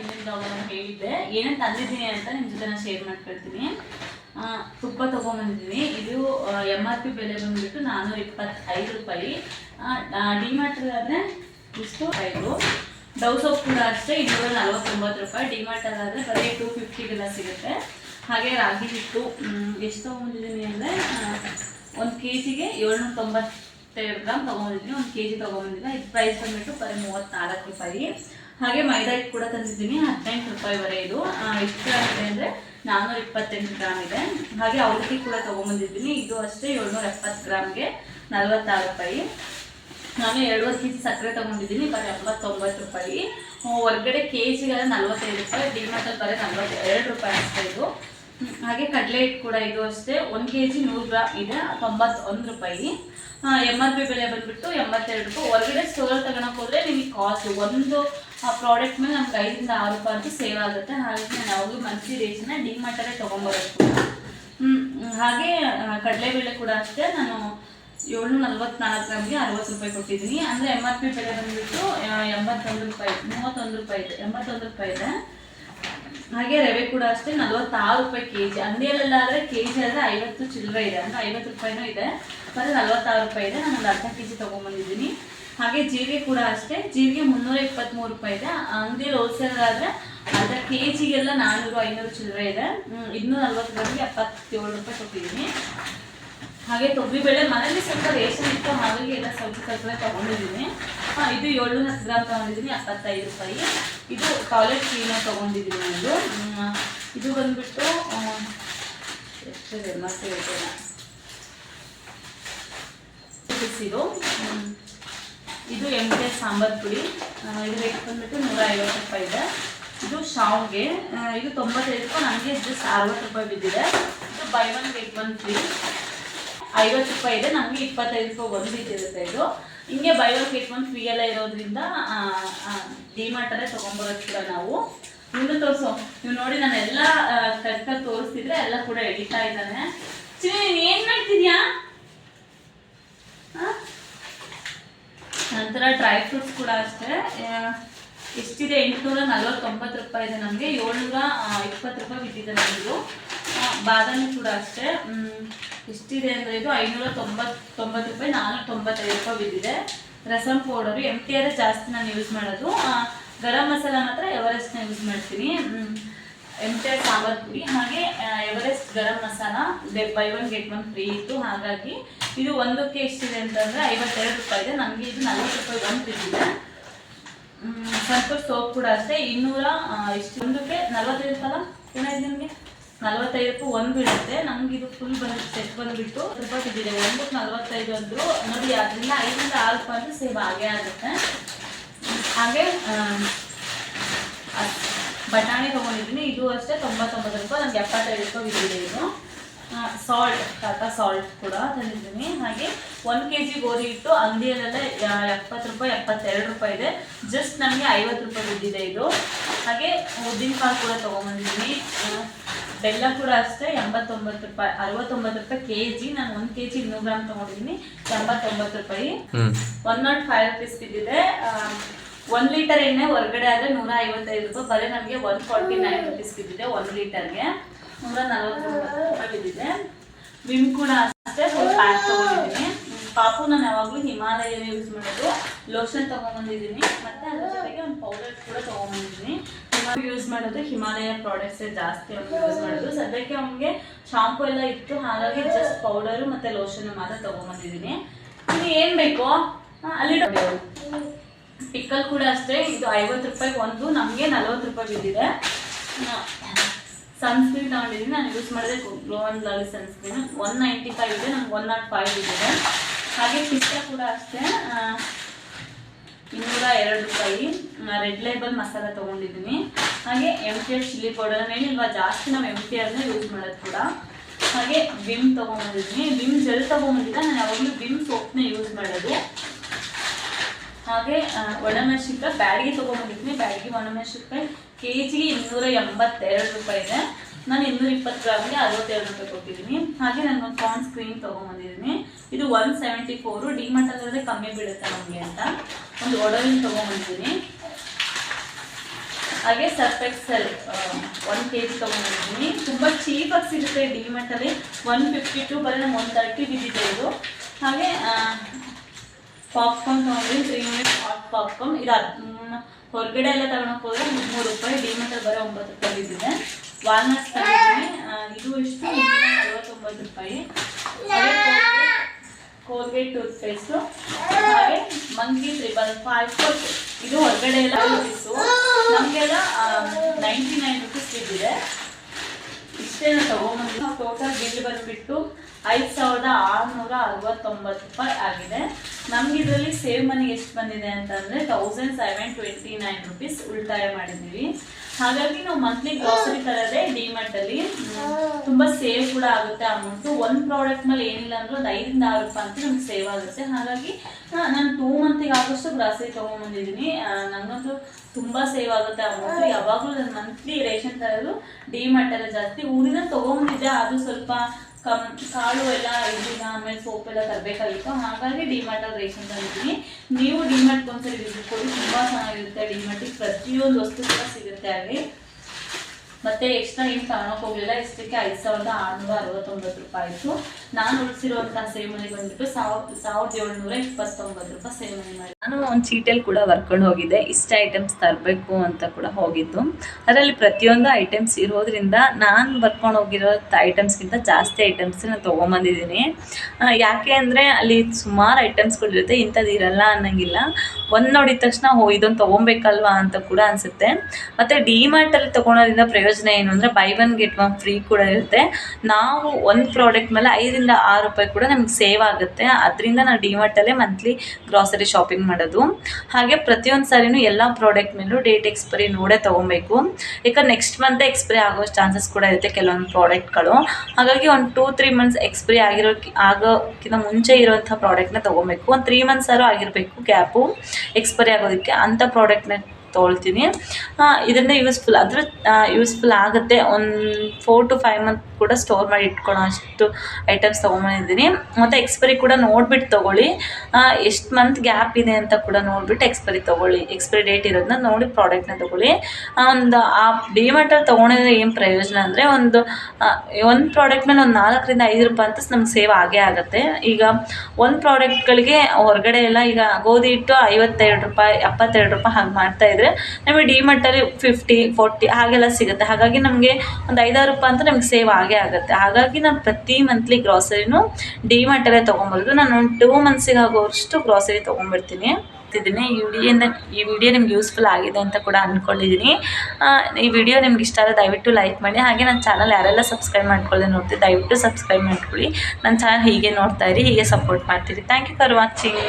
ಇನ್ನೊಂದು ಬ್ಲಾಗ್ ಹೇಳಿದ್ದೆ ಏನೇನು ತಂದಿದ್ದೀನಿ ಅಂತ ನಿಮ್ಮ ಜೊತೆ ನಾನು ಶೇರ್ ಮಾಡ್ಕೊಳ್ತೀನಿ. ತುಪ್ಪ ತೊಗೊಂಬಂದಿದ್ದೀನಿ. ಇದು ಎಂ ಆರ್ ಪಿ ಬೆಲೆ ಬಂದ್ಬಿಟ್ಟು ನಾನ್ನೂರ ಇಪ್ಪತ್ತೈದು ರೂಪಾಯಿ. ಡಿಮಾರ್ಟ್ ಆದರೆ ಇಷ್ಟು? ಐದು. ಡವ್ ಸೋಪ್ ಕೂಡ ಅಷ್ಟೇ, ಇನ್ನೂರ ನಲ್ವತ್ತೊಂಬತ್ತು ರೂಪಾಯಿ. ಡಿಮಾರ್ಟ್ ಆದರೆ ಬರೀ ಟೂ ಫಿಫ್ಟಿಗೆಲ್ಲ ಸಿಗುತ್ತೆ. ಹಾಗೆ ರಾಗಿ ಹಿಟ್ಟು ಎಷ್ಟು ತೊಗೊಂಡಿದ್ದೀನಿ ಅಂದರೆ ಒಂದು ಕೆ ಜಿಗೆ ಏಳ್ನೂರ ತೊಂಬತ್ತೆರಡು ಗ್ರಾಮ್ ತೊಗೊಂಡಿದ್ದೀನಿ ಒಂದು ಕೆ ಜಿ ತೊಗೊಂಡಿದ್ದೀನಿ ಇದು ಪ್ರೈಸ್ ಬಂದ್ಬಿಟ್ಟು ಬರೀ ಮೂವತ್ತ್ನಾಲ್ಕು ರೂಪಾಯಿ. ಹಾಗೆ ಮೈದಾ ಹಿಟ್ಟು ಕೂಡ ತಂದಿದ್ದೀನಿ. ಹದಿನೆಂಟು ರೂಪಾಯಿವರೆ ಇದು. ಎಷ್ಟು ಇದೆ ಅಂದರೆ ನಾನ್ನೂರ ಇಪ್ಪತ್ತೆಂಟು ಗ್ರಾಮ್ ಇದೆ. ಹಾಗೆ ಅವಲಕ್ಕಿ ಕೂಡ ತೊಗೊಂಬಂದಿದ್ದೀನಿ. ಇದು ಅಷ್ಟೇ ಏಳ್ನೂರ ಎಪ್ಪತ್ತು ಗ್ರಾಮ್ಗೆ ನಲ್ವತ್ತಾರು ರೂಪಾಯಿ. ನಾನು ಎರಡು ಕೆ ಜಿ ಸಕ್ಕರೆ ತೊಗೊಂಡಿದ್ದೀನಿ. ಬರೀ ಎಂಬತ್ತೊಂಬತ್ತು ರೂಪಾಯಿ. ಹೊರಗಡೆ ಕೆ ಜಿಗೆಲ್ಲ ನಲ್ವತ್ತೈದು ರೂಪಾಯಿ. ಡಿಮಾರ್ಟಲ್ಲಿ ಬರೀ ನಲ್ವತ್ತೆರಡು ರೂಪಾಯಿ ಅಷ್ಟೇ ಇದು. ಹಾಗೆ ಕಡಲೆ ಹಿಟ್ಟು ಕೂಡ ಇದು ಅಷ್ಟೇ. ಒಂದು ಕೆ ಜಿ ನೂರು ಗ್ರಾಮ್ ಇದೆ. ತೊಂಬತ್ತೊಂದು ರೂಪಾಯಿ. ಎಂ ಆರ್ ಪಿ ಬೆಲೆ ಬಂದುಬಿಟ್ಟು ಎಂಬತ್ತೆರಡು ರೂಪಾಯಿ. ಹೊರಗಡೆ ಸ್ಟೋರಲ್ಲಿ ತಗೊಳಕ್ಕೆ ಹೋದರೆ ನಿಮಗೆ ಕಾಸ್ಟ್ ಒಂದು ಪ್ರಾಡಕ್ಟ್ ಮೇಲೆ ನಮ್ಗೆ ಐದರಿಂದ ಆರು ರೂಪಾಯಿ ಸೇವ್ ಆಗುತ್ತೆ. ಹಾಗಾಗಿ ನಾನು ಯಾವಾಗಲೂ ಮಂತ್ಲಿ ರೇಟ್ನ ಡಿಮಾರ್ಟಲ್ಲೇ ತೊಗೊಂಬರೋದು ಕೂಡ. ಹಾಗೆ ಕಡಲೆಬೇಳೆ ಕೂಡ ಅಷ್ಟೇ. ನಾನು ಏಳ್ನೂರ ನಲ್ವತ್ನಾಲ್ಕು ಗ್ರಾಮ್ಗೆ ಅರವತ್ತು ರೂಪಾಯಿ ಕೊಟ್ಟಿದ್ದೀನಿ. ಅಂದರೆ ಎಂ ಆರ್ ಪಿ ಬೆಲೆ ಬಂದುಬಿಟ್ಟು ಆ, ಎಂಬತ್ತೊಂದು ರೂಪಾಯಿ ಮೂವತ್ತೊಂದು ರೂಪಾಯಿ ಇದೆ ಎಂಬತ್ತೊಂದು ರೂಪಾಯಿ ಇದೆ. ಹಾಗೆ ರವೆ ಕೂಡ ಅಷ್ಟೇ ನಲ್ವತ್ತಾರು ರೂಪಾಯಿ ಕೆ ಜಿ ಅಂಗಡಿಯಲ್ಲಾದರೆ ಕೆ ಜಿ ಆದರೆ ಐವತ್ತು ಚಿಲ್ಲರೆ ಇದೆ. ಅಂದರೆ ಐವತ್ತು ರೂಪಾಯಿನೂ ಇದೆ. ಮತ್ತು ನಲ್ವತ್ತಾರು ರೂಪಾಯಿ ಇದೆ. ನಾನು ಒಂದು ಅರ್ಧ ಕೆ ಜಿ ತೊಗೊಂಬಂದಿದ್ದೀನಿ. ಹಾಗೆ ಜೀರಿಗೆ ಕೂಡ ಅಷ್ಟೇ. ಜೀರಿಗೆ ಮುನ್ನೂರ ಇಪ್ಪತ್ತ್ಮೂರು ರೂಪಾಯಿ ಇದೆ. ಅಂಗಡಿಯಲ್ಲಿ ಹೋಲ್ಸೇಲ್ ಆದರೆ ಅದರ ಕೆ ಜಿಗೆಲ್ಲ ನಾನ್ನೂರು ಐನೂರು ಚಿಲ್ಲರೆ ಇದೆ. ಇನ್ನೂರ ನಲ್ವತ್ತು ಗ್ರಾಮಿಗೆ ಎಪ್ಪತ್ತೇಳು ರೂಪಾಯಿ ಕೊಟ್ಟಿದ್ದೀನಿ. ಹಾಗೆ ತೊಗರಿಬೇಳೆ ಮನೇಲಿ ಸ್ವಲ್ಪ ರೇಷನ್ ಇತ್ತು ಹಾಗಾಗಿ ಎಲ್ಲ ಸ್ವಲ್ಪ ಸ್ವಲ್ಪ ತೊಗೊಂಡಿದ್ದೀನಿ. ಇದು ಏಳ್ನೂರ ಹತ್ತು ಗ್ರಾಮ್ ತೊಗೊಂಡಿದ್ದೀನಿ ಎಪ್ಪತ್ತೈದು ರೂಪಾಯಿ. ಇದು ಟಾಯ್ಲೆಟ್ ಕ್ಲೀನರ್ ತೊಗೊಂಡಿದ್ದೀನಿ ಇದು ಇದು ಬಂದುಬಿಟ್ಟು ಎಷ್ಟು ಹೇಳ್ತೇನೆ ಹ್ಮ್, ಇದು ಕೆ ಸಾಂಬಾರ್ ಪುಡಿ. ಇದು ರೇಟ್ ಬಂದ್ಬಿಟ್ಟು ನೂರ ಐವತ್ತು ರೂಪಾಯಿ ಇದೆ. ಇದು ಶಾವ್ಗೆ. ಇದು ತೊಂಬತ್ತೈದು ರೂಪಾಯಿ ನನಗೆ ಜಸ್ಟ್ ಅರವತ್ತು ರೂಪಾಯಿ ಬಿದ್ದಿದೆ. ಇದು buy one get one free ಐವತ್ತು ರೂಪಾಯಿ ಇದೆ. ನಮಗೆ ಇಪ್ಪತ್ತೈದು ರೂಪಾಯಿ ಒಂದು ಬಿದ್ದಿರುತ್ತೆ ಇದು. ಹಿಂಗೆ buy one get one free ಎಲ್ಲ ಇರೋದ್ರಿಂದ ಡಿಮಾರ್ಟಲ್ಲೇ ತೊಗೊಂಬರೋದು ಕೂಡ ನಾವು. ಇನ್ನು ತೋರಿಸು. ನೀವು ನೋಡಿ ನಾನು ಎಲ್ಲ ಕರೆಕ್ಟಾಗಿ ತೋರಿಸ್ತಿದ್ರೆ ಎಲ್ಲ ಕೂಡ ಎಡಿತಾ ಇದ್ದಾನೆ ಚಿನ್ನ, ನೀನು ಏನು ಮಾಡ್ತಿದ್ಯಾ? ನಂತರ ಡ್ರೈ ಫ್ರೂಟ್ಸ್ ಕೂಡ ಅಷ್ಟೇ. ಎಷ್ಟಿದೆ? ಎಂಟುನೂರ ನಲ್ವತ್ತೊಂಬತ್ತು ರೂಪಾಯಿ ಇದೆ ನಮಗೆ. ಏಳ್ನೂರ ಇಪ್ಪತ್ತು ರೂಪಾಯಿ ಬಿದ್ದಿದೆ ನಮ್ಮದು ಬಾದಾಮಿ ಕೂಡ ಅಷ್ಟೇ. ಎಷ್ಟಿದೆ ಅಂದರೆ ಇದು? ಐನೂರ ತೊಂಬತ್ತೊಂಬತ್ತು ರೂಪಾಯಿ ನಾನ್ನೂರ ತೊಂಬತ್ತೈದು ರೂಪಾಯಿ ಬಿದ್ದಿದೆ. Rasam powder. M T R ಜಾಸ್ತಿ ನಾನು ಯೂಸ್ ಮಾಡೋದು. ಗರಂ ಮಸಾಲ ಮಾತ್ರ ಎವರೆಸ್ಟ್ನ ಯೂಸ್ ಮಾಡ್ತೀನಿ. ಎಂ ಟಿ ಆರ್ ಸಾಂಬಾರ್ ಪುಡಿ. ಹಾಗೆ Everest garam masala buy one get one free ಇತ್ತು. ಹಾಗಾಗಿ ಇದು ಒಂದಕ್ಕೆ ಎಷ್ಟಿದೆ ಅಂತಂದರೆ ಐವತ್ತೆರಡು ರೂಪಾಯಿ ಇದೆ. ನನಗೆ ಇದು ನಲ್ವತ್ತು ರೂಪಾಯಿ ಒಂದು ಬಿದ್ದಿದೆ. ಸ್ವಲ್ಪ ಸೋಪ್ ಕೂಡ ಅಷ್ಟೇ. ಇನ್ನೂರ ಇಷ್ಟು ಒಂದಕ್ಕೆ ನಲ್ವತ್ತೈದು ರೂಪಾಯಿ ಏನಾಯ್ತು ನಿಮಗೆ? ನಲ್ವತ್ತೈದಕ್ಕೂ ಒಂದು ಬೀಳುತ್ತೆ. ನಮ್ಗೆ ಇದು ಫುಲ್ ಬಂದು ಸೆಟ್ ಬಂದುಬಿಟ್ಟು ರೂಪಾಯಿ ಬಿದ್ದಿದೆ. ಒಂದಕ್ಕೆ ನಲ್ವತ್ತೈದು ಅಂದರು. ನೋಡಿ, ಅದರಿಂದ ಐದರಿಂದ ಆರು ರೂಪಾಯಿ ಸೇವ್ ಆಗೇ ಆಗುತ್ತೆ. ಹಾಗೆ ಬಟಾಣಿ ತೊಗೊಂಡಿದ್ದೀನಿ. ಇದು ಅಷ್ಟೇ ತೊಂಬತ್ತೊಂಬತ್ತು ರೂಪಾಯಿ. ನನಗೆ ಎಪ್ಪತ್ತೈದು ರೂಪಾಯಿ ಬಿದ್ದಿದೆ ಇದು. ಸಾಲ್ಟ್ ಟಾಟಾ ಸಾಲ್ಟ್ ಕೂಡ ತಂದಿದ್ದೀನಿ. ಹಾಗೆ ಒಂದು ಕೆ ಜಿ ಗೋಧಿ ಹಿಟ್ಟು ಅಂಗಡಿಯಲ್ಲೆಲ್ಲ ಎಪ್ಪತ್ತು ರೂಪಾಯಿ ಎಪ್ಪತ್ತೆರಡು ರೂಪಾಯಿ ಇದೆ. ಜಸ್ಟ್ ನಮಗೆ ಐವತ್ತು ರೂಪಾಯಿ ಬಿದ್ದಿದೆ ಇದು. ಹಾಗೆ ಉದ್ದಿನ ಕಾಳು ಕೂಡ ತೊಗೊಂಬಂದಿದ್ದೀನಿ. ಬೆಲ್ಲ ಕೂಡ ಅಷ್ಟೇ ಎಂಬತ್ತೊಂಬತ್ತು ರೂಪಾಯಿ ಅರವತ್ತೊಂಬತ್ತು ರೂಪಾಯಿ ಕೆ ಜಿ ನಾನು ಒಂದು ಕೆ ಜಿ ಇನ್ನೂರು ಗ್ರಾಮ್ ತೊಗೊಂಡಿದ್ದೀನಿ. ಎಂಬತ್ತೊಂಬತ್ತು ರೂಪಾಯಿ. ಒನ್ ನಾಟ್ ಫೈವ್ ರುಪೀಸ್ ಬಿದ್ದಿದೆ. ಒನ್ ಲೀಟರ್ ಎಣ್ಣೆ ಹೊರಗಡೆ ಆದರೆ ನೂರ ಐವತ್ತೈದು ರೂಪಾಯಿ. ಬರೀ ನಮಗೆ ಒನ್ ಫಾರ್ಟಿ ನೈನ್ ರುಪೀಸ್ ಬಿದ್ದಿದೆ, ಒಂದು ಲೀಟರ್ಗೆ. ನೂರ ನಲ್ವತ್ತು ರೂಪಾಯಿ ವಿಮ್ ಕೂಡ ಅಷ್ಟೇ ಫುಲ್ ಪ್ಯಾಕ್ ತೊಗೊಂಡಿದ್ದೀನಿ. ಪಾಪು ನಾನು ಯಾವಾಗಲೂ ಹಿಮಾಲಯ ಯೂಸ್ ಮಾಡೋದು. ಲೋಷನ್ ತೊಗೊಂಬಂದಿದ್ದೀನಿ ಮತ್ತೆ ಅದ್ರ ಜೊತೆಗೆ ಒಂದು ಪೌಡರ್ ಕೂಡ ತೊಗೊಂಬಂದಿದ್ದೀನಿ ಯೂಸ್ ಮಾಡೋದು, ಹಿಮಾಲಯ ಪ್ರಾಡಕ್ಟ್ಸೇ ಜಾಸ್ತಿ ಯೂಸ್ ಮಾಡೋದು. ಸದ್ಯಕ್ಕೆ ಅವ್ನಿಗೆ ಶಾಂಪು ಎಲ್ಲ ಇತ್ತು ಹಾಗಾಗಿ ಜಸ್ಟ್ ಪೌಡರು ಮತ್ತು ಲೋಷನ್ ಮಾತ್ರ ತೊಗೊಂಬಂದಿದ್ದೀನಿ ಇದು ಏನು ಬೇಕು? ಅಲ್ಲಿ ಪಿಕ್ಕಲ್ ಕೂಡ ಅಷ್ಟೇ, ಇದು ಐವತ್ತು ರೂಪಾಯಿ ಒಂದು, ನಮಗೆ ನಲ್ವತ್ತು ರೂಪಾಯಿ ಬಿದ್ದಿದೆ. ಸನ್ಸ್ಕ್ರೀನ್ ತಗೊಂಡಿದ್ದೀನಿ, ನಾನು ಯೂಸ್ ಮಾಡಿದೆ glow and lovely sunscreen. One ninety five ಇದೆ, ನಮ್ಗೆ ಒನ್ ನಾಟ್ ಫೈವ್ ಬಿದ್ದಿದೆ. ಹಾಗೆ ಪಿಕ್ಕ ಕೂಡ ಅಷ್ಟೇ ಇನ್ನೂರ ಎರಡು ರೂಪಾಯಿ ರೆಡ್ ಲೇಬಲ್ ಮಸಾಲ ತೊಗೊಂಡಿದ್ದೀನಿ. ಹಾಗೆ M T R chilli powder ಏನಿಲ್ವಾ, ಜಾಸ್ತಿ ನಾವು ಎಂ ಟಿ ಆರ್ನ ಯೂಸ್ ಮಾಡೋದು ಕೂಡ. ಹಾಗೆ ವಿಮ್ ತೊಗೊಂಬಂದಿದ್ದೀನಿ ವಿಮ್ ಜೆಲ್ ತೊಗೊಂಬಂದಿದ್ದೆ ನಾನು ಯಾವಾಗಲೂ ವಿಮ್ ಸೋಪ್ನ ಯೂಸ್ ಮಾಡೋದು. ಹಾಗೆ ಒಣಮೆಣಸಿನ್ಕಾಯಿ ಬ್ಯಾಡಿಗೆ ತೊಗೊಂಬಂದಿದ್ದೀನಿ ಬ್ಯಾಡಿಗೆ ಒಣಮೆಣಸಿನ್ಕಾಯಿ ಕೆ ಜಿಗೆ ಇನ್ನೂರ ಎಂಬತ್ತೆರಡು ರೂಪಾಯಿ ಇದೆ. ನಾನು ಇನ್ನೂರ ಇಪ್ಪತ್ತು ಗ್ರಾಮ್ಗೆ ಅರವತ್ತೆರಡು ರೂಪಾಯಿ ಕೊಟ್ಟಿದ್ದೀನಿ. ಹಾಗೆ ಒಂದು ಕಾನ್ ಸ್ಕ್ರೀನ್ ತೊಗೊಂಬಂದಿದ್ದೀನಿ ಇದು ಒನ್ ಸೆವೆಂಟಿ ಫೋರು ಡಿಮಾರ್ಟಲ್ಲಿದ್ರೆ ಕಮ್ಮಿ ಬೀಳುತ್ತೆ ನಮಗೆ ಅಂತ. ಒಂದು ಒಡಲಿನ ತೊಗೊಂಬಂದಿದ್ದೀನಿ ಹಾಗೆ surf excel one K G ತೊಗೊಂಡಿದ್ದೀನಿ ತುಂಬ ಚೀಪಾಗಿ ಸಿಗುತ್ತೆ ಡಿಮಾರ್ಟಲ್ಲಿ ಒನ್ ಫಿಫ್ಟಿ ಟು ಬರೀ ನಮ್ಗೆ ಒನ್ ತರ್ಟಿ ಬಿದ್ದಿದೆ ಇದು. ಹಾಗೆ ಪಾಪ್ಕಾರ್ನ್ ತೊಗೊಂಡ್ರಿ ತ್ರೀ ಯೂನಿಟ್ ಹಾಟ್ ಪಾಪ್ಕಾರ್ನ್ ಇದು ಹೊರಗಡೆ ಎಲ್ಲ ತಗೊಳಕ್ ಹೋದ್ರೆ ಮುನ್ನೂರು ರೂಪಾಯಿ ಡಿಮಾರ್ಟಲ್ಲಿ ಬರೋ ಒಂಬತ್ತು ರೂಪಾಯಿ ಇದೆ ವಾಲ್ನಟ್ಸ್ ತಗೊಂಡಿದ್ದೀನಿ ಇದು ಎಷ್ಟು? ಅರವತ್ತೊಂಬತ್ತು ರೂಪಾಯಿ. ಕೋಲ್ಗೇಟ್ ಟೂತ್ ಪೇಸ್ಟು ಹಾಗೆ ಮಂಕಿ ತ್ರಿಬಲ್ ಫೈವ್ ಫೋರ್ ಇದು ಹೊರಗಡೆ ಎಲ್ಲ ರುಪೀಸು ನಮಗೆಲ್ಲ ನೈಂಟಿ ನೈನ್ ರುಪೀಸ್ ಬಿದ್ದಿದೆ. ಇಷ್ಟೇನ ತಗೊಂಡ್ಬಂದು ಟೋಟಲ್ ಬಿಲ್ ಬಂದುಬಿಟ್ಟು ಐದು ಸಾವಿರದ ಆರುನೂರ ಅರವತ್ತೊಂಬತ್ತು ರೂಪಾಯಿ ಆಗಿದೆ. ನಮ್ಗೆ ಇದರಲ್ಲಿ ಸೇವ್ ಮನಿ ಎಷ್ಟು ಬಂದಿದೆ ಅಂತಂದರೆ thousand seven twenty nine rupees ಉಳಿತಾಯ ಮಾಡಿದ್ದೀವಿ. ಹಾಗಾಗಿ ನಾವು ಮಂತ್ಲಿ ಗ್ರೋಸರಿ ತರದೇ ಡಿಮಾರ್ಟಲ್ಲಿ ತುಂಬ ಸೇವ್ ಕೂಡ ಆಗುತ್ತೆ ಅಮೌಂಟು ಒಂದು ಪ್ರಾಡಕ್ಟ್ ಮೇಲೆ ಏನಿಲ್ಲ ಅಂದ್ರೆ ಒಂದು ಐದರಿಂದ ಆರು ರೂಪಾಯಿ ಅಂತ ನಮ್ಗೆ ಸೇವ್ ಆಗುತ್ತೆ. ಹಾಗಾಗಿ ನಾನು ಟೂ ಮಂತಿಗೆ ಆಗೋಷ್ಟು ಗ್ರಾಸರಿ ತೊಗೊಂಬಂದಿದ್ದೀನಿ. ನನಗಂತೂ ತುಂಬ ಸೇವ್ ಆಗುತ್ತೆ ಅಮೌಂಟ್ ಯಾವಾಗಲೂ ನನ್ನ ಮಂತ್ಲಿ ರೇಷನ್ ತರೋದು ಡಿಮಾರ್ಟಲ್ಲೇ ಜಾಸ್ತಿ. ಊರಿನ ತೊಗೊಂಬಂದಿದ್ದೆ ಅದು ಸ್ವಲ್ಪ ಕಮ್, ಕಾಳು ಎಲ್ಲ ಇದ್ದಿಲ್ಲ ಆಮೇಲೆ ಸೋಪ್ ಎಲ್ಲ ತರಬೇಕಾಗಿತ್ತು. ಹಾಗಾಗಿ ಡಿಮಾರ್ಟಲ್ಲಿ ರೇಷನ್ ತಂದಿದ್ದೀನಿ. ನೀವು ಡಿಮಾರ್ಟ್ಗೆ ಒಂದ್ಸರಿ ವಿಸಿಟ್ ಕೊಡಿ. ತುಂಬ ಚೆನ್ನಾಗಿರುತ್ತೆ. ಡಿಮಾರ್ಟಿಗೆ ಪ್ರತಿಯೊಂದು ವಸ್ತು ಕೂಡ ಸಿಗುತ್ತೆ ಅಲ್ಲಿ. ಮತ್ತೆ ಎಕ್ಸ್ಟ್ರಾ ಏನು ತಗೊಳಕ್ ಹೋಗ್ಲಿಲ್ಲ. ಎಷ್ಟಕ್ಕೆ ಐದು ಸಾವಿರದ ಆರುನೂರ ಅರವತ್ತೊಂಬತ್ತು ರೂಪಾಯಿ ಆಯಿತು. ನಾನು ಉಳಿಸಿರುವಂತಹ ಸೇವ್ ಮನಿ ಬಂದ್ಬಿಟ್ಟು ಸಾವಿರದ ಸಾವಿರದ ಏಳ್ನೂರ ಇಪ್ಪತ್ತೊಂಬತ್ತು ರೂಪಾಯಿ ಸೇವ್ ಮನಿ ಮಾಡಿ. ನಾನು ಒಂದು ಚೀಟಲ್ಲಿ ಕೂಡ ಬರ್ಕೊಂಡು ಹೋಗಿದ್ದೆ. ಇಷ್ಟ ಐಟಮ್ಸ್ ತರಬೇಕು ಅಂತ ಕೂಡ ಹೋಗಿದ್ದು. ಅದರಲ್ಲಿ ಪ್ರತಿಯೊಂದು ಐಟಮ್ಸ್ ಇರೋದ್ರಿಂದ ನಾನು ಬರ್ಕೊಂಡು ಹೋಗಿರೋ ಐಟಮ್ಸ್ಗಿಂತ ಜಾಸ್ತಿ ಐಟಮ್ಸ್ ನಾನು ತೊಗೊಂಬಂದಿದ್ದೀನಿ. ಯಾಕೆ ಅಂದರೆ ಅಲ್ಲಿ ಸುಮಾರು ಐಟಮ್ಸ್ಗಳಿರುತ್ತೆ ಇಂಥದ್ದು ಇರಲ್ಲ ಅನ್ನಂಗಿಲ್ಲ. ಒಂದು ನೋಡಿದ ತಕ್ಷಣ, ಓ, ಇದೊಂದು ತೊಗೊಬೇಕಲ್ವಾ ಅಂತ ಕೂಡ ಅನಿಸುತ್ತೆ. ಮತ್ತು ಡಿಮಾರ್ಟಲ್ಲಿ ತೊಗೊಳೋದ್ರಿಂದ ಪ್ರಯೋಜನ ಏನು ಅಂದರೆ buy one get one free ಕೂಡ ಇರುತ್ತೆ. ನಾವು ಒಂದು ಪ್ರಾಡಕ್ಟ್ ಮೇಲೆ ಐದರಿಂದ ಆರು ರೂಪಾಯಿ ಕೂಡ ನಮ್ಗೆ ಸೇವ್ ಆಗುತ್ತೆ. ಅದರಿಂದ ನಾವು ಡಿಮಾರ್ಟಲ್ಲೇ ಮಂತ್ಲಿ ಗ್ರಾಸರಿ ಶಾಪಿಂಗ್ ಮಾಡೋದು. ಹಾಗೆ ಪ್ರತಿಯೊಂದು ಸಾರಿನೂ ಎಲ್ಲ ಪ್ರಾಡಕ್ಟ್ ಮೇಲೂ ಡೇಟ್ ಎಕ್ಸ್ಪೈರಿ ನೋಡೇ ತೊಗೊಬೇಕು. ಯಾಕಂದ್ರೆ ನೆಕ್ಸ್ಟ್ ಮಂತ್ ಎಕ್ಸ್ಪೈರಿ ಆಗೋ ಚಾನ್ಸಸ್ ಕೂಡ ಇರುತ್ತೆ ಕೆಲವೊಂದು ಪ್ರಾಡಕ್ಟ್ಗಳು ಹಾಗಾಗಿ ಒಂದು ಟೂ ತ್ರೀ ಮಂತ್ಸ್ ಎಕ್ಸ್ಪೈರಿ ಆಗಿರೋ ಆಗೋಕ್ಕಿಂತ ಮುಂಚೆ ಇರೋಂಥ ಪ್ರಾಡಕ್ಟ್ನ ತೊಗೊಬೇಕು. ಒಂದು ತ್ರೀ ಮಂತ್ಸ್ ಆರು ಆಗಿರಬೇಕು ಗ್ಯಾಪು ಎಕ್ಸ್ಪೈರಿ ಆಗೋದಕ್ಕೆ. ಅಂಥ ಪ್ರಾಡಕ್ಟ್ನ ತೊಗೊಳ್ತೀನಿ. ಇದರಿಂದ ಯೂಸ್ಫುಲ್ ಅದ್ರ ಯೂಸ್ಫುಲ್ ಆಗುತ್ತೆ. ಒಂದು ಫೋರ್ ಟು ಫೈವ್ ಮಂತ್ ಕೂಡ ಸ್ಟೋರ್ ಮಾಡಿ ಇಟ್ಕೊಳ್ಳೋ ಅಷ್ಟು ಐಟಮ್ಸ್ ತೊಗೊಂಬಂದಿದ್ದೀನಿ. ಮತ್ತು ಎಕ್ಸ್ಪೈರಿ ಕೂಡ ನೋಡ್ಬಿಟ್ಟು ತೊಗೊಳ್ಳಿ. ಎಷ್ಟು ಮಂತ್ ಗ್ಯಾಪ್ ಇದೆ ಅಂತ ಕೂಡ ನೋಡ್ಬಿಟ್ಟು ಎಕ್ಸ್ಪೈರಿ ತೊಗೊಳ್ಳಿ. ಎಕ್ಸ್ಪೈರಿ ಡೇಟ್ ಇರೋದನ್ನ ನೋಡಿ ಪ್ರಾಡಕ್ಟ್ನ ತೊಗೊಳ್ಳಿ. ಒಂದು ಆ ಡಿಮಾರ್ಟಲ್ಲಿ ತೊಗೊಂಡಿದ್ರೆ ಏನು ಪ್ರಯೋಜನ ಅಂದರೆ ಒಂದು ಒಂದು ಪ್ರಾಡಕ್ಟ್ ಮೇಲೆ ಒಂದು ನಾಲ್ಕರಿಂದ ಐದು ರೂಪಾಯಿ ಅಂತ ನಮ್ಗೆ ಸೇವ್ ಆಗೇ ಆಗುತ್ತೆ. ಈಗ ಒಂದು ಪ್ರಾಡಕ್ಟ್ಗಳಿಗೆ ಹೊರಗಡೆ ಎಲ್ಲ ಈಗ ಗೋಧಿ ಹಿಟ್ಟು ಐವತ್ತೆರಡು ರೂಪಾಯಿ, ಎಪ್ಪತ್ತೆರಡು ರೂಪಾಯಿ ಹಾಗೆ ಮಾಡ್ತಾಯಿದ್ರೆ ನಮಗೆ ಡಿಮಾರ್ಟಲ್ಲಿ ಫಿಫ್ಟಿ ಫೋರ್ಟಿ ಹಾಗೆಲ್ಲ ಸಿಗುತ್ತೆ. ಹಾಗಾಗಿ ನಮಗೆ ಒಂದು ಐದಾರು ರೂಪಾಯಿ ಅಂತ ನಮ್ಗೆ ಸೇವ್ ಆಗೇ ಆಗುತ್ತೆ. ಹಾಗಾಗಿ ನಾನು ಪ್ರತಿ ಮಂತ್ಲಿ ಗ್ರಾಸರಿನೂ ಡಿಮಾರ್ಟಲ್ಲೇ ತೊಗೊಂಬರೋದು. ನಾನು ಒಂದು ಟೂ ಮಂತ್ಸಿಗೆ ಆಗೋವಷ್ಟು ಗ್ರಾಸರಿ ತೊಗೊಂಬಿಡ್ತೀನಿ ಇದ್ದೀನಿ ಈ ವಿಡಿಯೋಯಿಂದ ಈ ವಿಡಿಯೋ ನಿಮ್ಗೆ ಯೂಸ್ಫುಲ್ ಆಗಿದೆ ಅಂತ ಕೂಡ ಅಂದ್ಕೊಂಡಿದ್ದೀನಿ ಈ ವಿಡಿಯೋ ನಿಮ್ಗೆ ಇಷ್ಟ ಆದರೆ ದಯವಿಟ್ಟು ಲೈಕ್ ಮಾಡಿ. ಹಾಗೆ ನನ್ನ ಚಾನಲ್ ಯಾರೆಲ್ಲ ಸಬ್ಸ್ಕ್ರೈಬ್ ಮಾಡ್ಕೊಳ್ಳಿ ನೋಡ್ತೀವಿ ದಯವಿಟ್ಟು ಸಬ್ಸ್ಕ್ರೈಬ್ ಮಾಡ್ಕೊಳ್ಳಿ. ನನ್ನ ಚಾನಲ್ ಹೀಗೆ ನೋಡ್ತಾ ಇರಿ, ಹೀಗೆ ಸಪೋರ್ಟ್ ಮಾಡ್ತೀರಿ. Thank you for watching